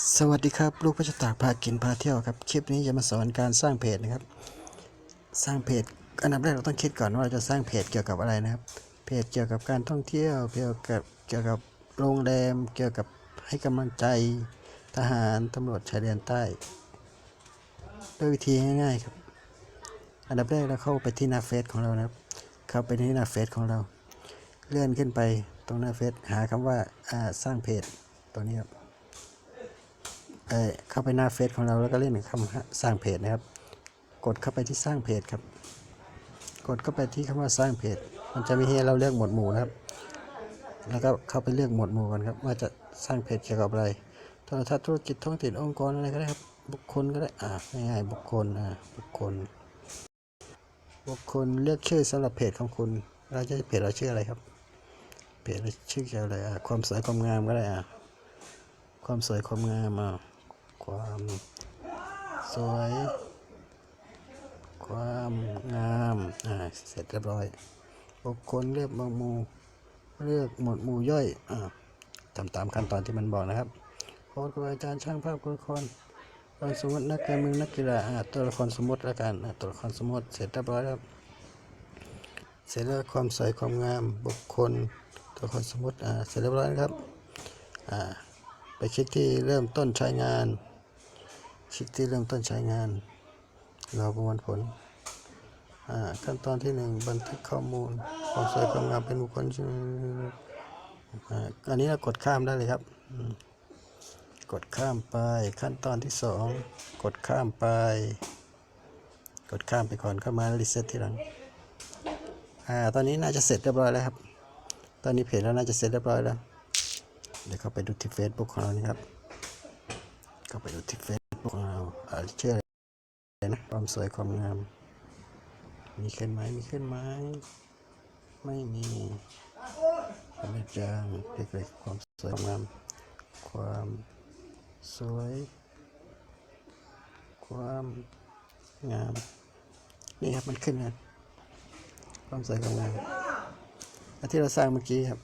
สวัสดีครับ ลูกพระชตากพากินพาเที่ยวครับ คลิปนี้จะมาสอนการสร้างเพจนะครับ สร้างเพจอันดับแรกเราต้องคิดก่อนว่าเราจะสร้างเพจเกี่ยวกับอะไรนะครับ เพจเกี่ยวกับการท่องเที่ยวเกี่ยวกับเกี่ยวกับโรงแรม เกี่ยวกับให้กำลังใจทหารตำรวจชายแดนใต้ด้วยวิธีง่ายๆครับ อันดับแรกเราเข้าไปที่หน้าเฟซของเรานะครับ เข้าไปที่หน้าเฟซของเรา เลื่อนขึ้นไปตรงหน้าเฟซหาคำว่าสร้างเพจตัวนี้ครับ เข้าไปหน้าเฟซของเราแล้วก็เล่นคำสร้างเพจนะครับ กดเข้าไปที่สร้างเพจครับ กดเข้าไปที่คำว่าสร้างเพจ มันจะมีให้เราเลือกหมวดหมู่นะครับ แล้วก็เข้าไปเลือกหมวดหมู่กันครับ ว่าจะสร้างเพจเกี่ยวกับอะไรโทรทัศน์ธุรกิจท้องถิ่นองค์กรอะไรก็ได้ครับ บุคคลก็ได้อ่าง่ายๆบุคคลอ่าบุคคล บุคคลเลือกชื่อสำหรับเพจของคุณ เราจะเพจเราชื่ออะไรครับ เพจเราชื่อเกี่ยวอะไรอ่าความสวยความงามก็ได้อ่าความสวยความงามอะ ความสวย ความงาม อ่า เสร็จเรียบร้อยบุคคลเลือกหมวดหมู่เลือกหมวดหมู่ย่อย อ่าทำตามขั้นตอนที่มันบอกนะครับโค้ดครูอาจารย์ช่างภาพตัวละครตัวสมมตินักการเมืองนักกีฬาอ่าตัวละครสมมติละกันอ่าตัวละครสมมติเสร็จเรียบร้อยครับ เสร็จแล้วความสวยความงามบุคคลตัวละครสมมติอ่าเสร็จเรียบร้อยนะครับอ่าไปคลิกที่เริ่มต้นใช้งาน คลิกที่เริ่มต้นใช้งานรอประมวลผลขั้นตอนที่หนึ่งบันทึกข้อมูลความสวยความงามเป็นบุคคลชือันนี้เรากดข้ามได้เลยครับ กดข้ามไปขั้นตอนที่สองกดข้ามไป กดข้ามไปก่อนเข้ามารีเซ็ตทีหลังอ่าตอนนี้น่าจะเสร็จเรียบร้อยแล้วครับ ตอนนี้เพจเราน่าจะเสร็จเรียบร้อยแล้ว เดี๋ยวเข้าไปดูที่ Facebook ของเรานี่ครับ เข้าไปดูที่ Facebook ขอ งเราอ่าชื่ออะไรนะความสวยความงาม มีขึ้นไหมมีขึ้นไหมไม่มีไม่จางเด็กๆความสวยความงาม ความสวย ความงาม นี่ครับมันขึ้นนะความสวยความงามอันที่เราสร้างเมื่อกี้ครับ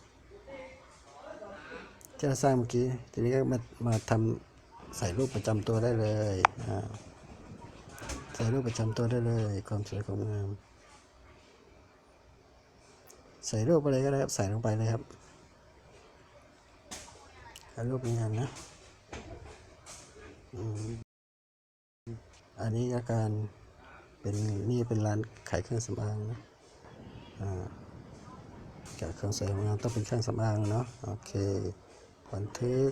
ที่เราสร้างเมื่อกี้ ทีนี้ก็มามาทำ ใส่รูปประจำตัวได้เลยใส่รูปประจำตัวได้เลย ความสวยความงามใส่รูปอะไรก็ได้ครับ ใส่ลงไปเลยครับเอารูปงามนะอันนี้อาการเป็นนี่เป็นร้านขายเครื่องสำอางนะอ่าจากเครื่องสวยความงามต้องเป็นเครื่องสำอางเนาะโอเคบันทึก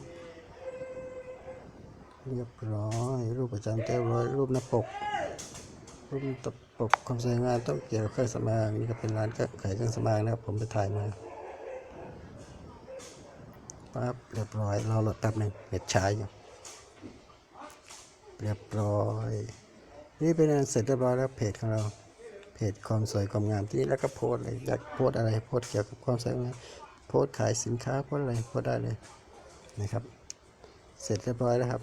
เรียบร้อย รูปประจำเรียบร้อย รูปหน้าปก รูปหน้าปกความสวยงามต้องเกี่ยวกับเครื่องสำอางนี่ก็เป็นร้านขายเครื่องสำอางนะครับ ผมไปถ่ายมาปั๊บเรียบร้อยรอโหลดแป๊บหนึ่งเน็ตช้าอยู่เรียบร้อย นี่เป็นอันเสร็จเรียบร้อยแล้วเพจของเราเพจความสวยความงามที่นี่แล้วก็โพสเลยอยากโพสอะไรโพสเกี่ยวกับความสวยงามโพสขายสินค้าโพสอะไรโพสได้เลยนะครับ เสร็จเรียบร้อยแล้วครับ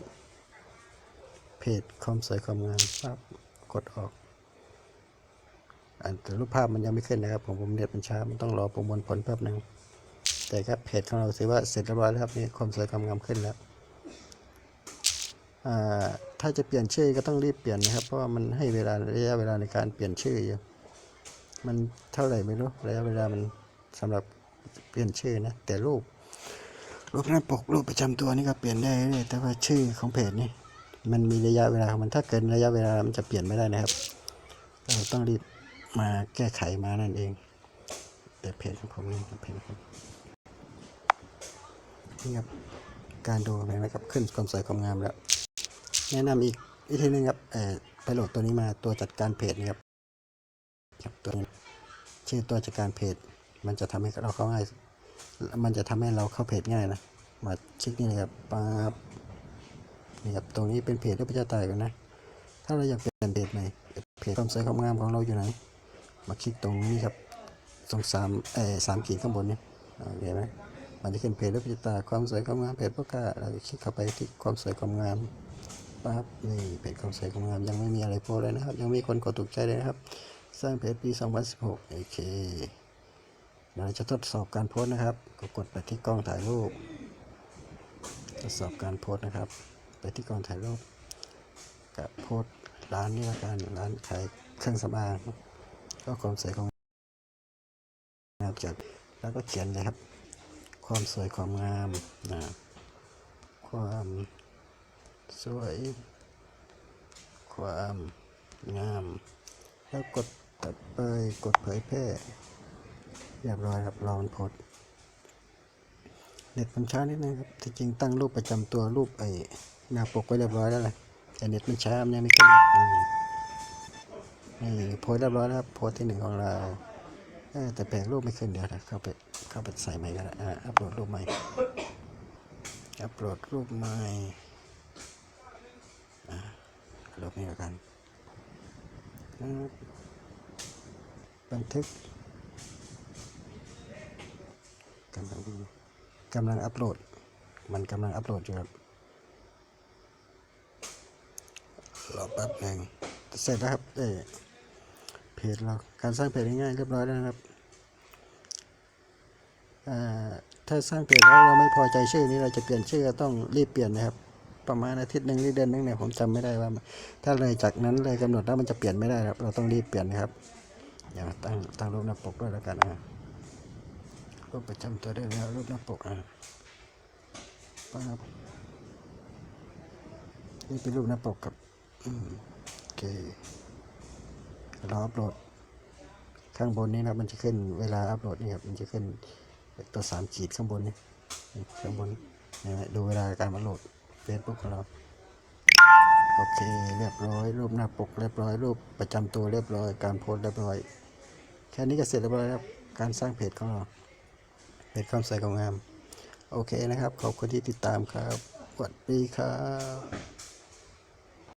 เพจความสวยความงามปั๊บกดออกอันแต่รูปภาพมันยังไม่ขึ้นนะครับผมผมเน็ตมันช้ามันต้องรอประมวลผลแป๊บหนึ่งแต่ครับเพจของเราถือว่าเสร็จเรียบร้อยแล้วครับนี่ความสวยความงามขึ้นแล้วถ้าจะเปลี่ยนชื่อก็ต้องรีบเปลี่ยนนะครับ เพราะว่ามันให้เวลาระยะเวลาในการเปลี่ยนชื่ออยู่มันเท่าไหร่ไม่รู้ระยะเวลามันสำหรับเปลี่ยนชื่อนะแต่รูปรูปหน้าปกรูปประจำตัวนี่ก็เปลี่ยนได้เรื่อยแต่ว่าชื่อของเพจนี่ มันมีระยะเวลาของมันถ้าเกินระยะเวลามันจะเปลี่ยนไม่ได้นะครับ เราต้องรีบมาแก้ไขมานั่นเอง แต่เพจของผมนี่เพจของผมนี่ครับการดูอะไรนะครับขึ้นความสวยความงามแล้ว แนะนำอีกวิธีหนึงครับเอ่อไปโหลดตัวนี้มาตัวจัดการเพจนี่ครับครับตัวนี้ชื่อตัวจัดการเพจ มันจะทำให้เราเข้าง่าย มันจะทำให้เราเข้าเพจง่ายนะมาคลิกนี่เลยครับปั๊บ นี่ครับตรงนี้เป็นเพจที่พระเจ้าตยกันนะ ถ้าเราอยากเปลี่ยนเพจใหม่เพจความสวยความงามของเราอยู่ไหน มาคลิกตรงนี้ครับตรงสามเอ่อสามขีดข้างบนนี่อ่าเห็นไหมมันจะขึ้นเพจที่พระเจ้าตยความสวยความงามเพจพวกกาเราคลิกเข้าไปที่ความสวยความงามปั๊บนี่เพจความสวยความงามยังไม่มีอะไรโพสเลยนะครับ ยังมีคนกดถูกใจเลยนะครับ สร้างเพจปี 2016โอเคเราจะทดสอบการโพสนะครับ ก็กดไปที่กล้องถ่ายรูป ทดสอบการโพสนะครับ ไปที่กองถ่ายรูปกับโพส์ร้านนี้ละกันร้านขายเครื่องสำอางก็ความสวยของงามจัดแล้วก็เขียนเลยครับ ความสวยความงามนะความสวย ความงาม แล้วกดตัดไปกดเผยแพร่เรียบร้อยครับรอนโพส์เน็ตมันช้านิดนึงครับที่จริงตั้งรูปประจำตัวรูปไอ หน้าปกไว้เรียบร้อยแล้วแหละแต่เน็ตมันช้ามันยังไม่ขึ้นหรอกนี่โพสต์เรียบร้อยแล้วโพสต์ที่หนึ่งของเราแต่แปลงรูปไม่ขึ้นเดี๋ยวนะเข้าไปเข้าไปใส่ใหม่กันนะอัปโหลดรูปใหม่อัปโหลดรูปใหม่รูปนี้แล้วกันบันทึกกำลังกำลังอัปโหลด มันกำลังอัปโหลดอยู่ครับ รอแป๊บหนึ่งเสร็จแล้วครับเออเพจเราการสร้างเพจง่ายๆเรียบร้อยแล้วนะครับถ้าสร้างเพจแล้วเราไม่พอใจชื่อนี้เราจะเปลี่ยนชื่อต้องรีบเปลี่ยนนะครับ ประมาณอาทิตย์หนึ่งหรือเดือนหนึงเนี่ยผมจำไม่ได้ว่า ถ้าเลยจากนั้นเลยกำหนดแล้วมันจะเปลี่ยนไม่ได้ครับ เราต้องรีบเปลี่ยนนะครับ อย่าตั้งตั้งรูปหน้าปกด้วยแล้วกันอะรูปประจำตัวได้แล้วรูปหน้าปกอะปั๊บนี่เป็นรูปหน้าปกกับ โอเคเราอัปโหลด ข้างบนนี้นะมันจะขึ้นเวลาอัปโหลดนี่ครับมันจะขึ้นตัวสามขีดข้างบนนี่ข้างบนนี่นะดูเวลาการอัปโหลดเฟซบุ๊กของเราโอเคเรียบร้อย รูปหน้าปกเรียบร้อย รูปประจำตัวเรียบร้อย การโพสเรียบร้อย แค่นี้ก็เสร็จเรียบร้อยครับการสร้างเพจของเราเพจความสวยของงาม โอเคนะครับ ขอบคุณที่ติดตามครับสวัสดีครับ